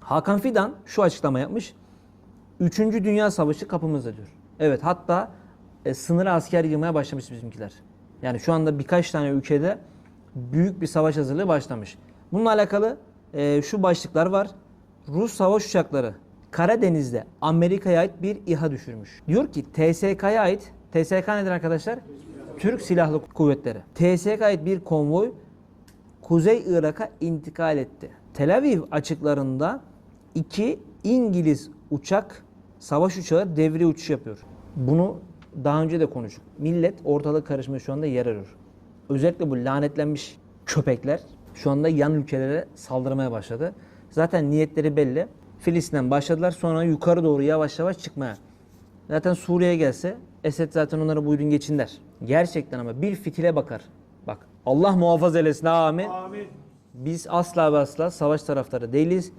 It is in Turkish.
Hakan Fidan şu açıklama yapmış. Üçüncü Dünya Savaşı kapımızda diyor. Evet hatta e, sınıra asker yığmaya başlamış bizimkiler. Yani şu anda birkaç tane ülkede büyük bir savaş hazırlığı başlamış. Bununla alakalı e, şu başlıklar var. Rus savaş uçakları Karadeniz'de Amerika'ya ait bir İHA düşürmüş. Diyor ki TSK'ya ait, TSK nedir arkadaşlar? Türk Silahlı Kuvvetleri. TSK'ya ait bir konvoy Kuzey Irak'a intikal etti. Tel Aviv açıklarında iki İngiliz uçak, savaş uçağı devre uçuş yapıyor. Bunu daha önce de konuştuk. Millet ortalık karışmaya şu anda yer arıyor. Özellikle bu lanetlenmiş köpekler şu anda yan ülkelere saldırmaya başladı. Zaten niyetleri belli. Filistin'den başladılar sonra yukarı doğru yavaş yavaş çıkmaya. Zaten Suriye'ye gelse Esed zaten onları buyurun geçin der. Gerçekten ama bir fitile bakar. Bak Allah muhafaza eylesin amin. Amin. Biz asla ve asla savaş taraftarı değiliz.